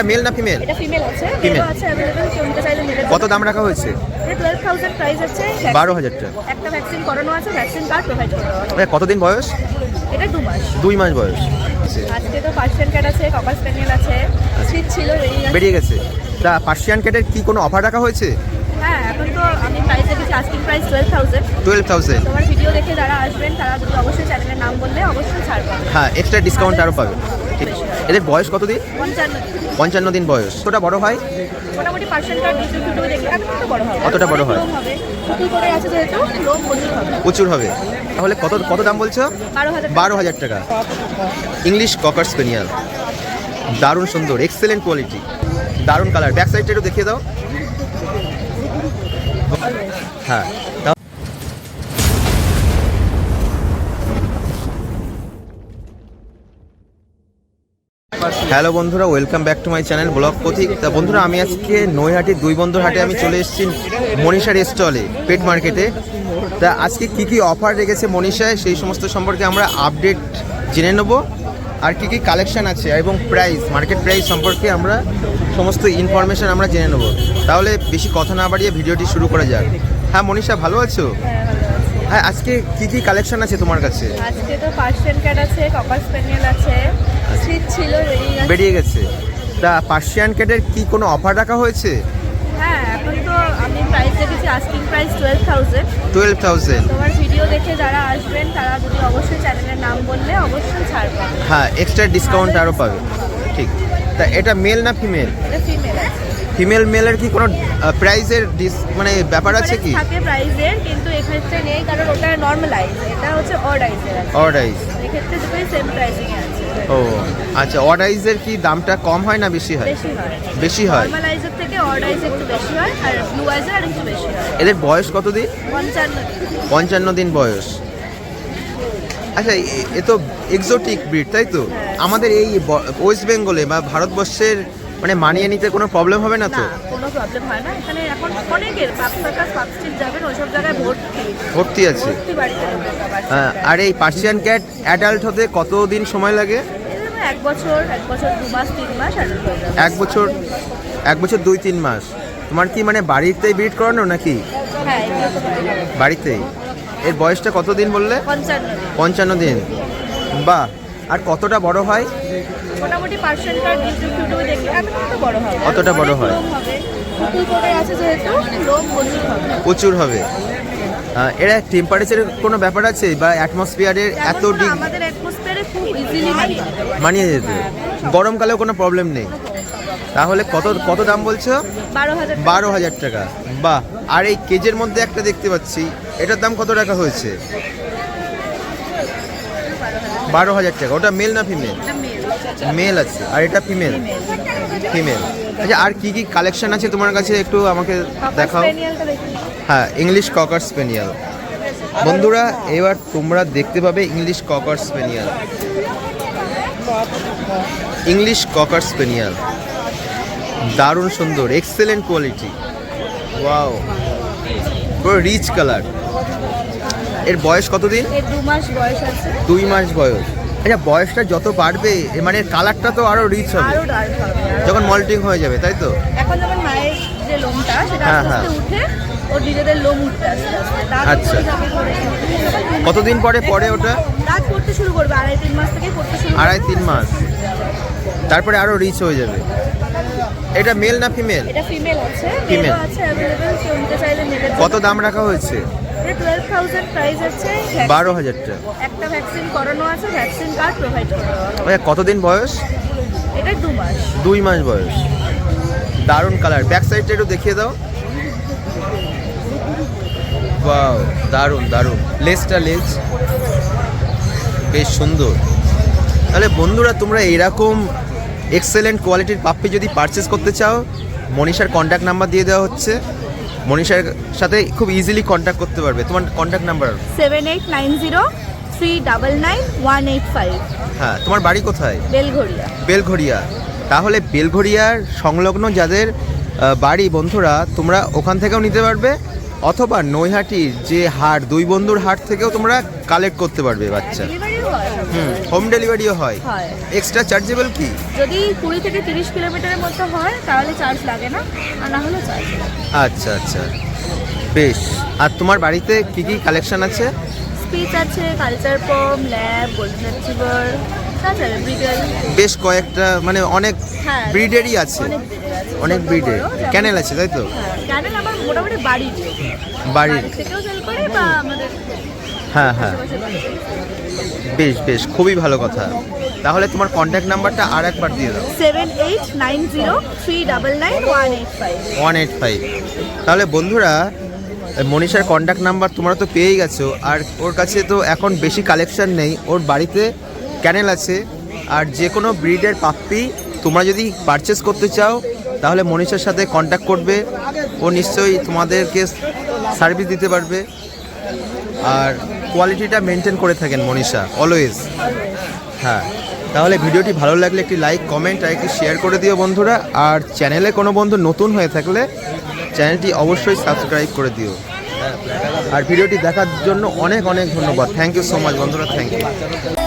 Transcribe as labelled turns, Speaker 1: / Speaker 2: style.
Speaker 1: এটা মেল না ফিমেল
Speaker 2: এটা ফিমেল আছে. মেলও আছে অ্যাভেলেবল কেউ নিতে চাইলে নিতে
Speaker 1: কত দাম রাখা হয়েছে?
Speaker 2: এটা টুয়েলভ থাউজেন্ড প্রাইস আছে।
Speaker 1: বারো হাজার টাকা।
Speaker 2: একটা ভ্যাকসিন করানো আছে ভ্যাকসিন কার্ড প্রোভাইড করা হবে
Speaker 1: কতদিন বয়স?
Speaker 2: এটা দু মাস।
Speaker 1: দুই মাস বয়স।
Speaker 2: আজকে তো পার্সিয়ান ক্যাট আছে কপার স্প্যানিয়েল আছে। সিট ছিল বেরিয়ে গেছে।
Speaker 1: বেরিয়ে গেছে। তা পার্সিয়ান ক্যাটের কি কোনো অফার রাখা হয়েছে?
Speaker 2: হ্যাঁ এখন তো আমি প্রাইস রেখেছি asking price twelve thousand
Speaker 1: twelve thousand
Speaker 2: তোমার ভিডিও দেখে যারা আসবেন তারা যদি অবশ্যই চ্যানেলের নাম বললে অবশ্যই ছাড় পাবে।
Speaker 1: হ্যাঁ এক্সট্রা ডিসকাউন্ট আরও পাবে। ঠিক। এদের বয়স কতদিন
Speaker 2: দিন।
Speaker 1: পঞ্চান্ন দিন। বয়স। কতটা বড় হয়? কতটা বড় হয়?
Speaker 2: প্রচুর হবে।
Speaker 1: তাহলে কত কত দাম বলছো?
Speaker 2: বারো হাজার
Speaker 1: বারো হাজার টাকা। ইংলিশ ককার স্পেনিয়াল দারুণ সুন্দর এক্সেলেন্ট কোয়ালিটি দারুণ কালার ব্যাক সাইডটা একটু দেখিয়ে দাও। হ্যাঁ। হ্যালো বন্ধুরা welcome back to my channel blog পথিক তা বন্ধুরা, আমি আজকে নৈহাটি, দুই বন্ধুর হাটে আমি চলে এসেছি মনীষার স্টলে পেট মার্কেটে তা আজকে কি কি অফার রেখেছে মনীষায়, সেই সমস্ত সম্পর্কে আমরা আপডেট জেনে নেব। আর কি কি কালেকশন আছে এবং প্রাইস মার্কেট প্রাইস সম্পর্কে আমরা সমস্ত ইনফরমেশন আমরা জেনে নেব। তাহলে বেশি কথা না বাড়িয়ে ভিডিওটি শুরু করা যাক। হ্যাঁ মনীষা, ভালো আছো?
Speaker 2: হ্যাঁ
Speaker 1: আজকে কি কি কালেকশন আছে তোমার কাছে?
Speaker 2: আজকে তো পার্সিয়ান ক্যাট আছে কপার স্প্যানিয়েল আছে সিট ছিল বেরিয়ে গেছে।
Speaker 1: তা পার্সিয়ান ক্যাটের কি কোনো অফার রাখা হয়েছে?
Speaker 2: হ্যাঁ এখন তো আমি প্রাইস রেখেছি asking price twelve thousand
Speaker 1: twelve thousand
Speaker 2: তোমার ভিডিও দেখে যারা আসবেন তারা যদি অবশ্যই চ্যানেলের নাম বললে অবশ্যই ছাড় পাবে।
Speaker 1: হ্যাঁ এক্সট্রা ডিসকাউন্ট আরও পাবে। ঠিক। তা এটা মেল না ফিমেল
Speaker 2: এটা ফিমেল আছে
Speaker 1: ফিমেল মেলের কি কোনো প্রাইজের ডিস মানে ব্যাপার আছে কি?
Speaker 2: থাকে প্রাইসের কিন্তু এক্ষেত্রে নেই কারণ ওটা নর্মালাইজ এটা হচ্ছে অর্ডাইজের
Speaker 1: অর্ডাইজ
Speaker 2: এক্ষেত্রে দুটোই সেম প্রাইসিং আছে।
Speaker 1: ও আচ্ছা অর্ডাইজের কি দামটা কম হয় না বেশি হয়?
Speaker 2: বেশি হয়।
Speaker 1: বেশি হয়?
Speaker 2: নর্মালাইজের থেকে অর্ডাইজ একটু বেশি হয় আর ব্লু আইজের আর একটু বেশি হয়।
Speaker 1: এদের বয়স কত দিন?
Speaker 2: পঞ্চান্ন দিন।
Speaker 1: বয়স। আচ্ছা এ- এ তো এক্সোটিক ব্রিড তাই তো? আমাদের এই ওয়েস্ট বেঙ্গলে বা ভারতবর্ষের মানে মানিয়ে নিতে কোনো প্রবলেম হবে না তো?
Speaker 2: কোনো প্রবলেম হয় না। এখানে এখন অনেকের পাপ সার্কাস পাপ স্ট্রিট যাবেন ওইসব জায়গায় ভর্তি।
Speaker 1: ভর্তি আছে।
Speaker 2: ভর্তি বাড়িতে
Speaker 1: হ্যাঁ, আর এই পার্সিয়ান ক্যাট অ্যাডাল্ট হতে কত দিন সময় লাগে?
Speaker 2: এক বছর এক বছর দু মাস তিন মাস।
Speaker 1: এক বছর এক বছর দুই তিন মাস। তোমার কি মানে বাড়িতেই ব্রিড করানো নাকি?
Speaker 2: হ্যাঁ।
Speaker 1: বাড়িতেই এর বয়সটা কত দিন। বললে।
Speaker 2: পঞ্চান্ন দিন।
Speaker 1: বাহ আর কতটা বড় হয়?
Speaker 2: মোটামুটি পার্সেন্ট কার্ড দেখলে এখন তো বড় হবে।
Speaker 1: কতটা বড় হয়?
Speaker 2: প্রচুর হবে।
Speaker 1: প্রচুর হবে। আহ, এরা টেম্পারেচারের কোনো ব্যাপার আছে? বা অ্যাটমসফিয়ারের এত
Speaker 2: এত
Speaker 1: ডিগ
Speaker 2: আমাদের অ্যাটমসফিয়ারে খুব ইজিলি মানিয়ে
Speaker 1: যেতে গরমকালেও কোনো প্রবলেম নেই। তাহলে কত কত দাম বলছো?
Speaker 2: বারো হাজার টাকা।
Speaker 1: বারো হাজার টাকা। বাহ! আর এই কেজের মধ্যে একটা দেখতে পাচ্ছি। এটার দাম কত টাকা হয়েছে? বারো হাজার টাকা। ওটা মেল না ফিমেল মেল আছে। আর এটা ফিমেল ফিমেল আচ্ছা আর কি কি কালেকশন আছে তোমার কাছে? একটু আমাকে দেখাও। হ্যাঁ ইংলিশ ককার স্পেনিয়াল বন্ধুরা এবার তোমরা দেখতে পাবে ইংলিশ ককার স্পেনিয়াল ইংলিশ ককার স্পেনিয়াল দারুণ সুন্দর এক্সেলেন্ট কোয়ালিটি ওয়াও পুরো রিচ কালার এর বয়স কতদিন?
Speaker 2: এর দু মাস বয়স আছে।
Speaker 1: দুই মাস বয়স। আচ্ছা বয়সটা যত বাড়বে মানে কালারটা তো আরও রিচ হবে।
Speaker 2: আরও ডার্ক হবে
Speaker 1: যখন মল্টিং হয়ে যাবে তাই তো?
Speaker 2: এখন যেমন মায়ের যে লোমটা সেটা
Speaker 1: হ্যাঁ,
Speaker 2: আস্তে আস্তে উঠে ওর নিজেদের লোম উঠতে আস্তে আস্তে দাঁত
Speaker 1: আচ্ছা।
Speaker 2: যাবে।
Speaker 1: কতদিন পরে পরে ওটা?
Speaker 2: দাঁত পড়তে শুরু করবে আড়াই তিন মাস থেকে পড়তে শুরু করবে।
Speaker 1: আড়াই তিন মাস। তারপরে আরও রিচ হয়ে যাবে। এটা মেল না ফিমেল
Speaker 2: এটা ফিমেল আছে
Speaker 1: Female।
Speaker 2: মেলও আছে অ্যাভেলেবেল কেউ নিতে চাইলে নেবে
Speaker 1: কত দাম রাখা হয়েছে?
Speaker 2: এটা টুয়েলভ থাউজেন্ড প্রাইস আছে
Speaker 1: বারো হাজার টাকা।
Speaker 2: একটা ভ্যাকসিন করানো আছে ভ্যাকসিন কার্ড প্রোভাইড করা হবে।
Speaker 1: কতদিন বয়স?
Speaker 2: এটা দু মাস।
Speaker 1: দুই মাস বয়স। দারুণ কালার ব্যাক সাইডটা একটু দেখিয়ে দাও। বাও দারুণ দারুণ। লেজটা লেজ বেশ সুন্দর। তাহলে বন্ধুরা তোমরা এরকম এক্সেলেন্ট কোয়ালিটির পাপ্পি যদি পারচেস করতে চাও মনীষার কন্ট্যাক্ট নাম্বার দিয়ে দেওয়া হচ্ছে। মনীষার সাথে খুব ইজিলি কন্ট্যাক্ট করতে পারবে। তোমার contact number
Speaker 2: seven eight nine zero three double nine one eight five
Speaker 1: হ্যাঁ তোমার বাড়ি কোথায়?
Speaker 2: বেলঘড়িয়া।
Speaker 1: বেলঘড়িয়া। তাহলে বেলঘড়িয়ার সংলগ্ন যাদের বাড়ি বন্ধুরা তোমরা ওখান থেকেও নিতে পারবে। অথবা নৈহাটির যে হাট দুই বন্ধুর হাট থেকেও তোমরা কালেক্ট করতে পারবে বাচ্চা। হুম হোম ডেলিভারিও হয়।
Speaker 2: হয়।
Speaker 1: এক্সট্রা চার্জেবল কি?
Speaker 2: যদি কুড়ি থেকে তিরিশ কিলোমিটারের মধ্যে হয় তাহলে চার্জ লাগে না আর না হলে চার্জ
Speaker 1: আচ্ছা আচ্ছা। বেশ। আর তোমার বাড়িতে কি কি কালেকশন আছে?
Speaker 2: স্পিচ আছে কালচার পম ল্যাব গোল্ডেন রিট্রিভার
Speaker 1: বেশ কয়েকটা মানে অনেক
Speaker 2: হ্যাঁ
Speaker 1: ব্রিডেরই আছে।
Speaker 2: অনেক breed আছে।
Speaker 1: অনেক ব্রিডের ক্যানেল আছে তাই তো?
Speaker 2: হ্যাঁ ক্যানেল আমার মোটামুটি বাড়ির
Speaker 1: বাড়ির
Speaker 2: থেকেও সেল করে বা আমাদের
Speaker 1: হ্যাঁ হ্যাঁ। বেশ বেশ খুবই ভালো কথা। তাহলে তোমার কন্ট্যাক্ট নাম্বারটা আর একবার দিয়ে দাও।
Speaker 2: Seven eight nine zero three double nine one eight five.
Speaker 1: One eight five. তাহলে বন্ধুরা মনীষার কন্ট্যাক্ট নাম্বার তোমরা তো পেয়েই গেছো। আর ওর কাছে তো এখন বেশি কালেকশন নেই। ওর বাড়িতে ক্যানেল আছে। আর যে কোনো ব্রিডের পাপ্পি তোমরা যদি পারচেস করতে চাও, তাহলে মনীষার সাথে কন্ট্যাক্ট করবে। ও নিশ্চয়ই তোমাদেরকে সার্ভিস দিতে পারবে। আর কোয়ালিটিটা মেনটেন করে থাকেন মনীষা অলওয়েজ হ্যাঁ তাহলে ভিডিওটি ভালো লাগলে একটি লাইক কমেন্ট আর একটি শেয়ার করে দিও বন্ধুরা। আর চ্যানেলে কোনো বন্ধু নতুন হয়ে থাকলে চ্যানেলটি অবশ্যই সাবস্ক্রাইব করে দিও। আর ভিডিওটি দেখার জন্য অনেক অনেক ধন্যবাদ। থ্যাংক ইউ সো মাচ বন্ধুরা। Thank you